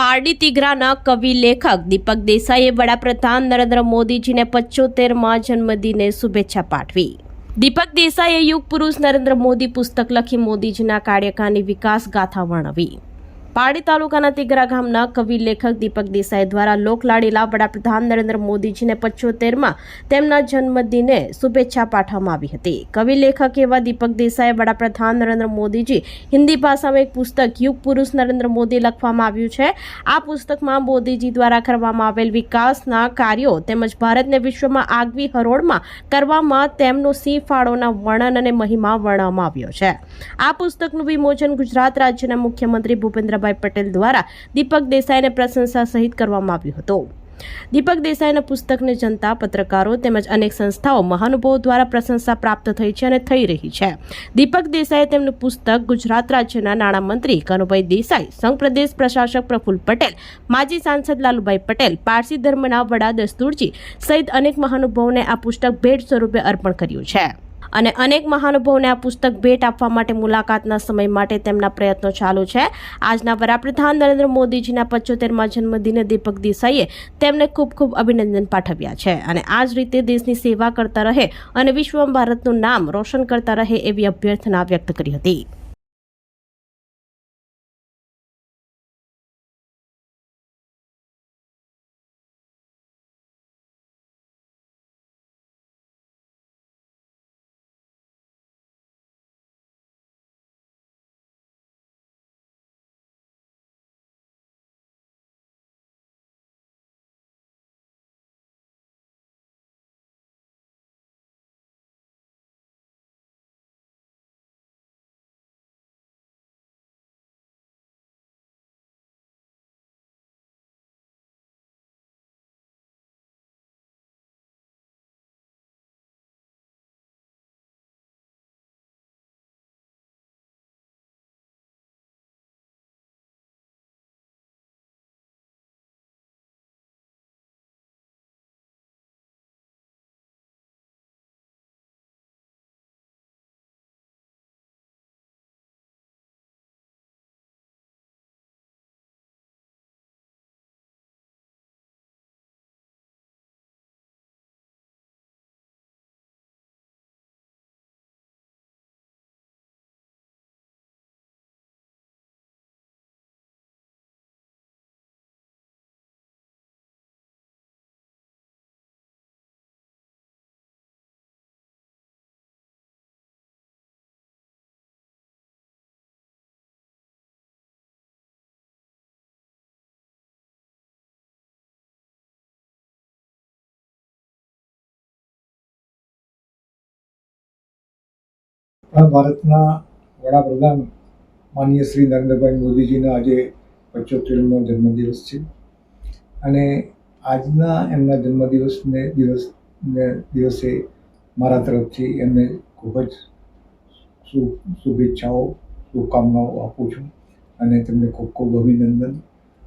પારડી તિઘરાના કવિ લેખક દીપક દેસાઈએ વડાપ્રધાન નરેન્દ્ર મોદીજીને પચોતેરમાં જન્મદિને શુભેચ્છા પાઠવી. દીપક દેસાઈએ યુગ પુરુષ નરેન્દ્ર મોદી પુસ્તક લખી મોદીજીના કાર્યકાળની વિકાસ ગાથા વર્ણવી. પારડી તાલુકાના તિગરા ગામના કવિ લેખક દીપક દેસાઈ દ્વારા લોકલાડીલા વડાપ્રધાન નરેન્દ્ર મોદીજીને પચોતેરમાં તેમના જન્મદિને શુભેચ્છા પાઠવવામાં આવી હતી. કવિ લેખક એવા દીપક દેસાઈ, વડાપ્રધાન નરેન્દ્ર મોદીજી, હિન્દી ભાષામાં એક પુસ્તક યુગ પુરુષ નરેન્દ્ર મોદી લખવામાં આવ્યું છે. આ પુસ્તકમાં મોદીજી દ્વારા કરવામાં આવેલ વિકાસના કાર્યો તેમજ ભારતને વિશ્વમાં આગવી હરોળમાં કરવામાં તેમનો સિંહ ફાળોના વર્ણન અને મહિમા વર્ણવવામાં આવ્યો છે. આ પુસ્તકનું વિમોચન ગુજરાત રાજ્યના મુખ્યમંત્રી ભૂપેન્દ્રભાઈ પટેલ દ્વારા દીપક દેસાઈને પ્રશંસા સહિત કરવામાં આવ્યું હતું. દીપક દેસાઈના પુસ્તકને જનતા, પત્રકારો તેમજ અનેક સંસ્થાઓ મહાનુભાવો દ્વારા પ્રશંસા પ્રાપ્ત થઈ છે અને થઈ રહી છે. દીપક દેસાઈએ તેમનું પુસ્તક ગુજરાત રાજ્યના નાણામંત્રી કનુભાઈ દેસાઈ, સંઘ પ્રદેશ પ્રશાસક પ્રફુલ્લ પટેલ, માજી સાંસદ લાલુભાઈ પટેલ, પારસી ધર્મના વડા દસ્તુરજી સહિત અનેક મહાનુભાવોને આ પુસ્તક ભેટ સ્વરૂપે અર્પણ કર્યું છે. અને અનેક મહાનુભાવોને આ પુસ્તક ભેટ આપવા માટે મુલાકાતના સમય માટે તેમના પ્રયત્નો ચાલુ છે. આજના વડાપ્રધાન નરેન્દ્ર મોદીજીના પચોતેરમાં જન્મદિને દીપક દેસાઈએ તેમને ખૂબ ખૂબ અભિનંદન પાઠવ્યા છે. અને આ જ રીતે દેશની સેવા કરતા રહે અને વિશ્વમાં ભારતનું નામ રોશન કરતા રહે એવી અભ્યર્થના વ્યક્ત કરી હતી. આપણા ભારતના વડાપ્રધાન માનનીય શ્રી નરેન્દ્રભાઈ મોદીજીનો આજે પંચોતેરમો જન્મદિવસ છે. અને આજના એમના જન્મદિવસને દિવસને દિવસે મારા તરફથી એમને ખૂબ જ શુભેચ્છાઓ, શુભકામનાઓ આપું છું અને તેમને ખૂબ ખૂબ અભિનંદન.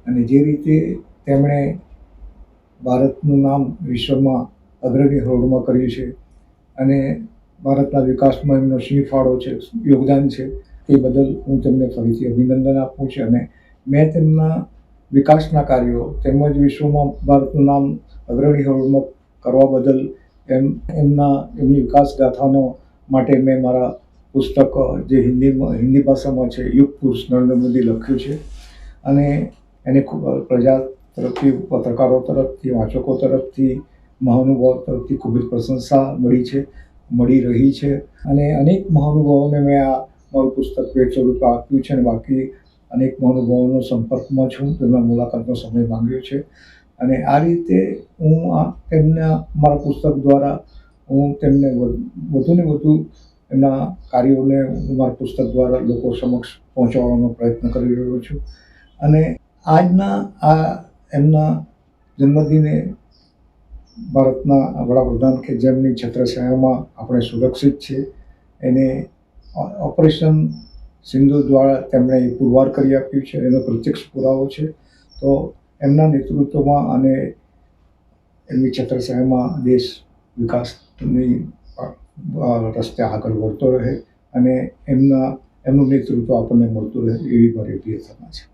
અને જે રીતે તેમણે ભારતનું નામ વિશ્વમાં અગ્રણી હરોળમાં કર્યું છે અને ભારતના વિકાસમાં એમનો સિંહ ફાળો છે, યોગદાન છે તે બદલ હું તેમને ફરીથી અભિનંદન આપું છું અને મેં તેમના વિકાસના કાર્યો તેમજ વિશ્વમાં ભારતનું નામ અગ્રણી હરોળમાં કરવા બદલ એમ, એમના, એમની વિકાસ ગાથાનો માટે મેં મારા પુસ્તક, જે હિન્દીમાં હિન્દી ભાષામાં છે, યુગ પુરુષ નરેન્દ્ર મોદી લખ્યું છે. અને એને ખૂબ પ્રજા તરફથી, પત્રકારો તરફથી, વાચકો તરફથી, મહાનુભાવ તરફથી ખૂબ જ પ્રશંસા મળી છે. મળી રહી છે. અને અનેક મહાનુભાવોને મેં આ મારું પુસ્તક ભેટ સ્વરૂપે આપ્યું છે અને બાકી અનેક મહાનુભાવોનો સંપર્કમાં છું. તેમના મુલાકાતનો સમય માંગ્યો છે. અને આ રીતે હું આ તેમના મારા પુસ્તક દ્વારા હું તેમને વધુ વધુને વધુ એમના કાર્યોને હું મારા પુસ્તક દ્વારા લોકો સમક્ષ પહોંચાડવાનો પ્રયત્ન કરી રહ્યો છું. અને આજના આ એમના જન્મદિને ભારતના વડાપ્રધાન કે જેમની છત્રછાયામાં આપણે સુરક્ષિત છે એને ઓપરેશન સિંધુ દ્વારા તેમણે પુરવાર કરી આપ્યું છે, એનો પ્રત્યક્ષ પુરાવો છે. તો એમના નેતૃત્વમાં અને એમની છત્રછાયામાં દેશ વિકાસની રસ્તે આગળ વધતો રહે અને એમના, એમનું નેતૃત્વ આપણને મળતું રહે એવી મારી અભ્યર્થના છે.